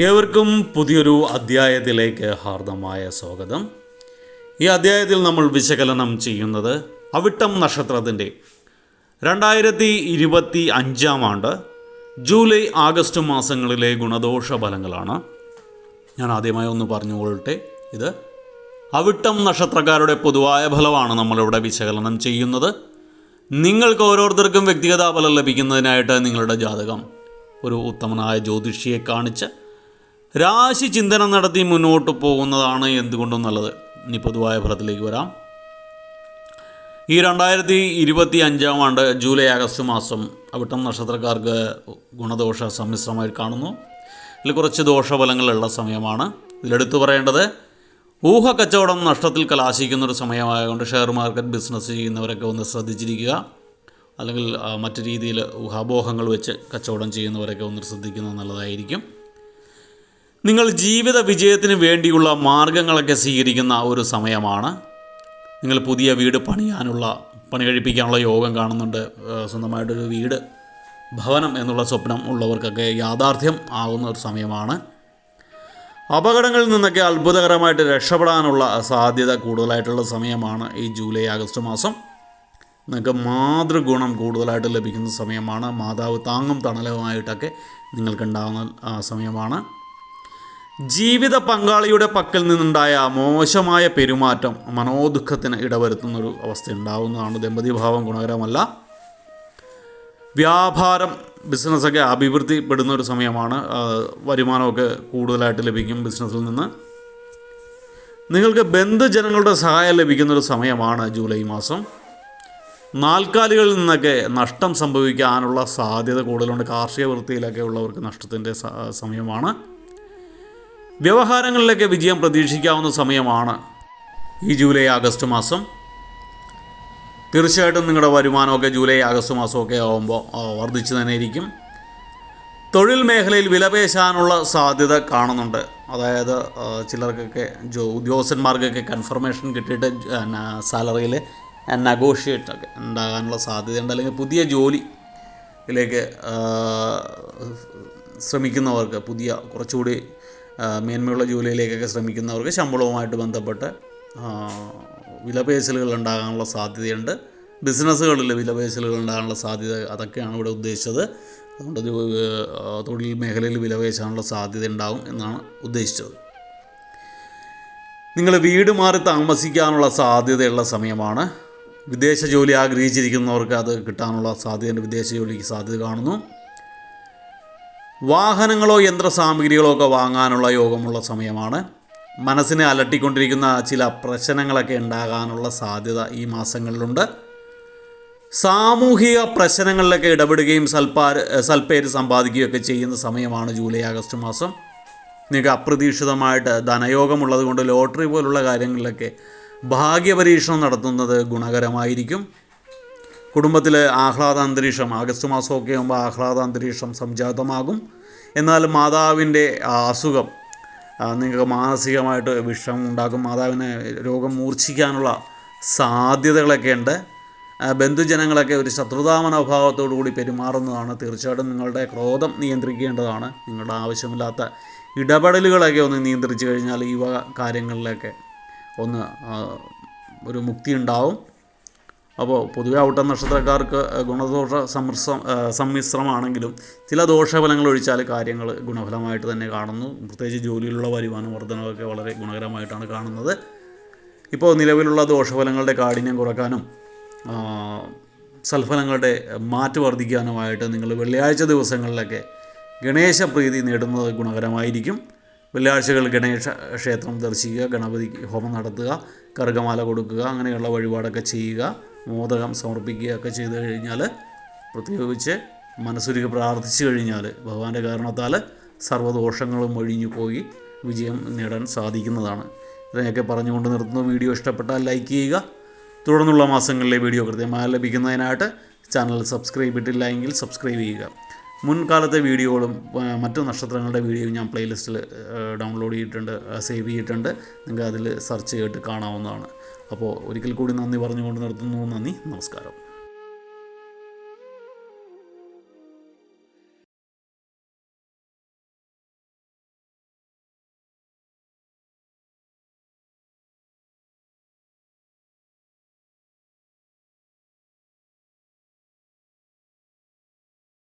ഏവർക്കും പുതിയൊരു അധ്യായത്തിലേക്ക് ഹാർദമായ സ്വാഗതം. ഈ അധ്യായത്തിൽ നമ്മൾ വിശകലനം ചെയ്യുന്നത് അവിട്ടം നക്ഷത്രത്തിന്റെ രണ്ടായിരത്തി ഇരുപത്തി അഞ്ചാം ആണ്ട് ജൂലൈ ആഗസ്റ്റ് മാസങ്ങളിലെ ഗുണദോഷ ഫലങ്ങളാണ്. ഞാൻ ആദ്യമായി ഒന്ന് പറഞ്ഞുകൊള്ളട്ടെ ഇത് അവിട്ടം നക്ഷത്രക്കാരുടെ പൊതുവായ ഫലമാണ് നമ്മളിവിടെ വിശകലനം ചെയ്യുന്നത്. നിങ്ങൾക്ക് ഓരോരുത്തർക്കും വ്യക്തിഗത ഫലം ലഭിക്കുന്നതിനായിട്ട് നിങ്ങളുടെ ജാതകം ഒരു ഉത്തമനായ ജ്യോതിഷിയെ കാണിച്ച് രാശി ചിന്തനം നടത്തി മുന്നോട്ട് പോകുന്നതാണ് എന്തുകൊണ്ടും നല്ലത്. ഇനി പൊതുവായ ഫലത്തിലേക്ക് വരാം. ഈ രണ്ടായിരത്തി ഇരുപത്തി അഞ്ചാം ആണ്ട് ജൂലൈ ആഗസ്റ്റ് മാസം അവിട്ടം നക്ഷത്രക്കാർക്ക് ഗുണദോഷ സമ്മിശ്രമായി കാണുന്നു. ഇതിൽ കുറച്ച് ദോഷഫലങ്ങളുള്ള സമയമാണ്. ഇതിലെടുത്തു പറയേണ്ടത് ഊഹ കച്ചവടം നഷ്ടത്തിൽ കലാശിക്കുന്ന ഒരു സമയമായതുകൊണ്ട് ഷെയർ മാർക്കറ്റ് ബിസിനസ് ചെയ്യുന്നവരൊക്കെ ഒന്ന് ശ്രദ്ധിച്ചിരിക്കുക. അല്ലെങ്കിൽ മറ്റു രീതിയിൽ ഊഹാബോഹങ്ങൾ വെച്ച് കച്ചവടം ചെയ്യുന്നവരൊക്കെ ഒന്ന് ശ്രദ്ധിക്കുന്നത് നല്ലതായിരിക്കും. നിങ്ങൾ ജീവിത വിജയത്തിന് വേണ്ടിയുള്ള മാർഗങ്ങളൊക്കെ സ്വീകരിക്കുന്ന ഒരു സമയമാണ്. നിങ്ങൾ പുതിയ വീട് പണിയാനുള്ള പണി കഴിപ്പിക്കാനുള്ള യോഗം കാണുന്നുണ്ട്. സ്വന്തമായിട്ടൊരു വീട് ഭവനം എന്നുള്ള സ്വപ്നം ഉള്ളവർക്കൊക്കെ യാഥാർത്ഥ്യം ആകുന്ന ഒരു സമയമാണ്. അപകടങ്ങളിൽ നിന്നൊക്കെ അത്ഭുതകരമായിട്ട് രക്ഷപ്പെടാനുള്ള സാധ്യത കൂടുതലായിട്ടുള്ള സമയമാണ് ഈ ജൂലൈ ആഗസ്റ്റ് മാസം. നിങ്ങൾക്ക് മാതൃഗുണം കൂടുതലായിട്ട് ലഭിക്കുന്ന സമയമാണ്. മാതാവ് താങ്ങും തണലവുമായിട്ടൊക്കെ നിങ്ങൾക്കുണ്ടാകുന്ന സമയമാണ്. ജീവിത പങ്കാളിയുടെ പക്കൽ നിന്നുണ്ടായ മോശമായ പെരുമാറ്റം മനോദുഃഖത്തിന് ഇടവരുത്തുന്നൊരു അവസ്ഥ ഉണ്ടാവുന്നതാണ് ദമ്പതിഭാവം ഗുണകരമല്ല. വ്യാപാരം ബിസിനസ്സൊക്കെ അഭിവൃദ്ധിപ്പെടുന്ന ഒരു സമയമാണ് വരുമാനമൊക്കെ കൂടുതലായിട്ട് ലഭിക്കും ബിസിനസ്സിൽ നിന്ന്. നിങ്ങൾക്ക് ബന്ധുജനങ്ങളുടെ സഹായം ലഭിക്കുന്ന ഒരു സമയമാണ് ജൂലൈ മാസം. നാൽക്കാലികളിൽ നിന്നൊക്കെ നഷ്ടം സംഭവിക്കാനുള്ള സാധ്യത കൂടുതലുണ്ട്. കാർഷിക വൃത്തിയിലൊക്കെ ഉള്ളവർക്ക് നഷ്ടത്തിന്റെ സമയമാണ്. വ്യവഹാരങ്ങളിലൊക്കെ വിജയം പ്രതീക്ഷിക്കാവുന്ന സമയമാണ് ഈ ജൂലൈ ആഗസ്റ്റ് മാസം. തീർച്ചയായിട്ടും നിങ്ങളുടെ വരുമാനമൊക്കെ ജൂലൈ ആഗസ്റ്റ് മാസമൊക്കെ ആകുമ്പോൾ വർദ്ധിച്ചു തന്നെ ഇരിക്കും. തൊഴിൽ മേഖലയിൽ വിലപേശാനുള്ള സാധ്യത കാണുന്നുണ്ട്. അതായത് ചിലർക്കൊക്കെ ജോ ഉദ്യോഗസ്ഥന്മാർക്കൊക്കെ കൺഫർമേഷൻ കിട്ടിയിട്ട് സാലറിയിൽ നെഗോഷിയേറ്റ് ഒക്കെ ഉണ്ടാകാനുള്ള സാധ്യതയുണ്ട്. അല്ലെങ്കിൽ പുതിയ ജോലിയിലേക്ക് ഇതിലേക്ക് ശ്രമിക്കുന്നവർക്ക് പുതിയ കുറച്ചുകൂടി മേന്മയുള്ള ജോലിയിലേക്കൊക്കെ ശ്രമിക്കുന്നവർക്ക് ശമ്പളവുമായിട്ട് ബന്ധപ്പെട്ട് വിലപേശലുകൾ ഉണ്ടാകാനുള്ള സാധ്യതയുണ്ട്. ബിസിനസ്സുകളിൽ വിലപേശലുകൾ ഉണ്ടാകാനുള്ള സാധ്യത അതൊക്കെയാണ് ഇവിടെ ഉദ്ദേശിച്ചത്. അതുകൊണ്ട് തൊഴിൽ മേഖലയിൽ വിലപേശാനുള്ള സാധ്യത ഉണ്ടാകും എന്നാണ് ഉദ്ദേശിച്ചത്. നിങ്ങൾ വീട് മാറി താമസിക്കാനുള്ള സാധ്യതയുള്ള സമയമാണ്. വിദേശ ജോലി ആഗ്രഹിച്ചിരിക്കുന്നവർക്ക് അത് കിട്ടാനുള്ള സാധ്യതയുണ്ട്. വിദേശ ജോലിക്ക് സാധ്യത കാണുന്നു. വാഹനങ്ങളോ യന്ത്ര സാമഗ്രികളോ ഒക്കെ വാങ്ങാനുള്ള യോഗമുള്ള സമയമാണ്. മനസ്സിനെ അലട്ടിക്കൊണ്ടിരിക്കുന്ന ചില പ്രശ്നങ്ങളൊക്കെ ഉണ്ടാകാനുള്ള സാധ്യത ഈ മാസങ്ങളിലുണ്ട്. സാമൂഹിക പ്രശ്നങ്ങളിലൊക്കെ ഇടപെടുകയും സൽപ്പാർ സൽപ്പേര് സമ്പാദിക്കുകയൊക്കെ ചെയ്യുന്ന സമയമാണ് ജൂലൈ ആഗസ്റ്റ് മാസം. നിങ്ങൾക്ക് അപ്രതീക്ഷിതമായിട്ട് ധനയോഗമുള്ളത് കൊണ്ട് ലോട്ടറി പോലുള്ള കാര്യങ്ങളിലൊക്കെ ഭാഗ്യപരീക്ഷണം നടത്തുന്നത് ഗുണകരമായിരിക്കും. കുടുംബത്തിൽ ആഹ്ലാദ അന്തരീക്ഷം ആഗസ്റ്റ് മാസമൊക്കെ ആകുമ്പോൾ ആഹ്ലാദ അന്തരീക്ഷം സംജാതമാകും. എന്നാൽ മാതാവിന്റെ അസുഖം നിങ്ങൾക്ക് മാനസികമായിട്ട് വിഷമം ഉണ്ടാക്കും. മാതാവിനെ രോഗം മൂർച്ഛിക്കാനുള്ള സാധ്യതകളൊക്കെ ഉണ്ട്. ബന്ധുജനങ്ങളൊക്കെ ഒരു ശത്രുതാ മനോഭാവത്തോടു കൂടി പെരുമാറുന്നതാണ്. തീർച്ചയായിട്ടും നിങ്ങളുടെ ക്രോധം നിയന്ത്രിക്കേണ്ടതാണ്. നിങ്ങളുടെ ആവശ്യമില്ലാത്ത ഇടപെടലുകളൊക്കെ ഒന്ന് നിയന്ത്രിച്ചു കഴിഞ്ഞാൽ ഈ കാര്യങ്ങളിലൊക്കെ ഒന്ന് ഒരു മുക്തി ഉണ്ടാവും. അപ്പോൾ പൊതുവെ ഔട്ട നക്ഷത്രക്കാർക്ക് ഗുണദോഷ സമ്മിശ്ര സമ്മിശ്രമാണെങ്കിലും ചില ദോഷഫലങ്ങൾ ഒഴിച്ചാൽ കാര്യങ്ങൾ ഗുണഫലമായിട്ട് തന്നെ കാണുന്നു. പ്രത്യേകിച്ച് ജോലിയിലുള്ള വരുമാന വർധനമൊക്കെ വളരെ ഗുണകരമായിട്ടാണ് കാണുന്നത്. ഇപ്പോൾ നിലവിലുള്ള ദോഷഫലങ്ങളുടെ കാഠിന്യം കുറക്കാനും സൽഫലങ്ങളുടെ മാറ്റ് വർദ്ധിക്കാനുമായിട്ട് നിങ്ങൾ വെള്ളിയാഴ്ച ദിവസങ്ങളിലൊക്കെ ഗണേശ പ്രീതി നേടുന്നത് ഗുണകരമായിരിക്കും. വെള്ളിയാഴ്ചകൾ ഗണേശ ക്ഷേത്രം ദർശിക്കുക ഗണപതി ഹോമം നടത്തുക കറുകമാല കൊടുക്കുക അങ്ങനെയുള്ള വഴിപാടൊക്കെ ചെയ്യുക. മോദകം സമർപ്പിക്കുകയൊക്കെ ചെയ്തു കഴിഞ്ഞാൽ പ്രത്യേകിച്ച് മനസ്സൊരുക്കി പ്രാർത്ഥിച്ചു കഴിഞ്ഞാൽ ഭഗവാന്റെ കാരണത്താൽ സർവദോഷങ്ങളും ഒഴിഞ്ഞു പോയി വിജയം നേടാൻ സാധിക്കുന്നതാണ്. ഇതിനെയൊക്കെ പറഞ്ഞുകൊണ്ട് നിർത്തുന്നു. വീഡിയോ ഇഷ്ടപ്പെട്ടാൽ ലൈക്ക് ചെയ്യുക. തുടർന്നുള്ള മാസങ്ങളിലെ വീഡിയോ കൃത്യമായി ലഭിക്കുന്നതിനായിട്ട് ചാനൽ സബ്സ്ക്രൈബ് ചെയ്തിട്ടില്ല എങ്കിൽ സബ്സ്ക്രൈബ് ചെയ്യുക. മുൻകാലത്തെ വീഡിയോകളും മറ്റു നക്ഷത്രങ്ങളുടെ വീഡിയോയും ഞാൻ പ്ലേലിസ്റ്റിൽ ഡൗൺലോഡ് ചെയ്തിട്ടുണ്ട് സേവ് ചെയ്തിട്ടുണ്ട്. നിങ്ങൾക്ക് അതിൽ സെർച്ച് ചെയ്തിട്ട് കാണാവുന്നതാണ്. അപ്പോൾ ഒരിക്കൽ കൂടി നന്ദി പറഞ്ഞുകൊണ്ട് നിർത്തുന്നു. നന്ദി. നമസ്കാരം.